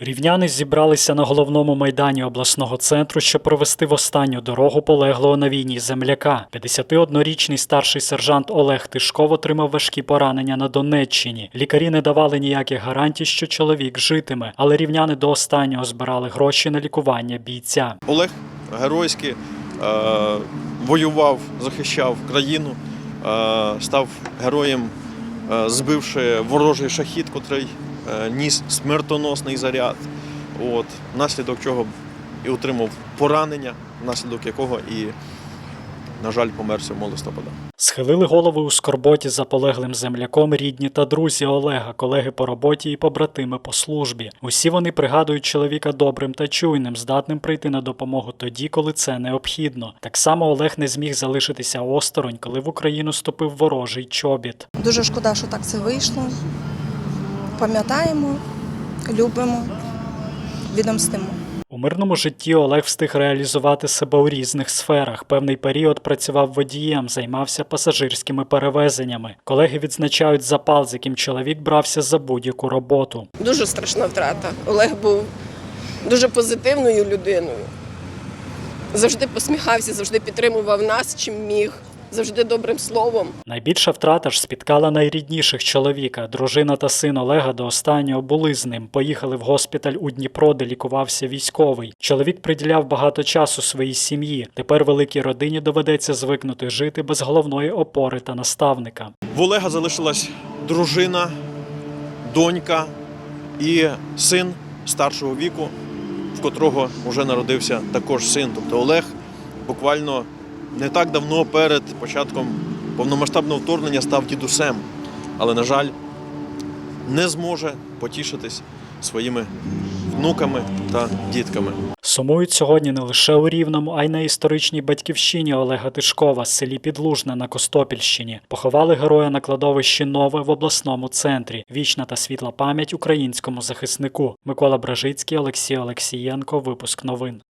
Рівняни зібралися на головному майдані обласного центру, щоб провести в останню дорогу полеглого на війні земляка. 51-річний старший сержант Олег Тишков отримав важкі поранення на Донеччині. Лікарі не давали ніяких гарантій, що чоловік житиме, але рівняни до останнього збирали гроші на лікування бійця. Олег геройськи е, воював, захищав країну, е, став героєм, е, збивши ворожий шахід, котрий ніс смертоносний заряд. От, внаслідок чого і отримав поранення, внаслідок якого і, на жаль, помер 7 листопада. Схилили голови у скорботі за полеглим земляком рідні та друзі Олега, колеги по роботі і побратими по службі. Усі вони пригадують чоловіка добрим та чуйним, здатним прийти на допомогу тоді, коли це необхідно. Так само Олег не зміг залишитися осторонь, коли в Україну ступив ворожий чобіт. Дуже шкода, що так це вийшло. Пам'ятаємо, любимо, відомстимо. У мирному житті Олег встиг реалізувати себе у різних сферах. Певний період працював водієм, займався пасажирськими перевезеннями. Колеги відзначають запал, з яким чоловік брався за будь-яку роботу. Дуже страшна втрата. Олег був дуже позитивною людиною. Завжди посміхався, завжди підтримував нас, чим міг, завжди добрим словом. Найбільша втрата ж спіткала найрідніших чоловіка. Дружина та син Олега до останнього були з ним. Поїхали в госпіталь у Дніпро, де лікувався військовий. Чоловік приділяв багато часу своїй сім'ї. Тепер великій родині доведеться звикнути жити без головної опори та наставника. В Олега залишилась дружина, донька і син старшого віку, в котрого вже народився також син. Тобто Олег буквально не так давно перед початком повномасштабного вторгнення став дідусем, але, на жаль, не зможе потішитись своїми внуками та дітками. Сумують сьогодні не лише у Рівному, а й на історичній батьківщині Олега Тишкова, селі Підлужне на Костопільщині. Поховали героя на кладовищі Нове в обласному центрі. Вічна та світла пам'ять українському захиснику. Микола Бражицький, Олексій Олексієнко. Випуск новин.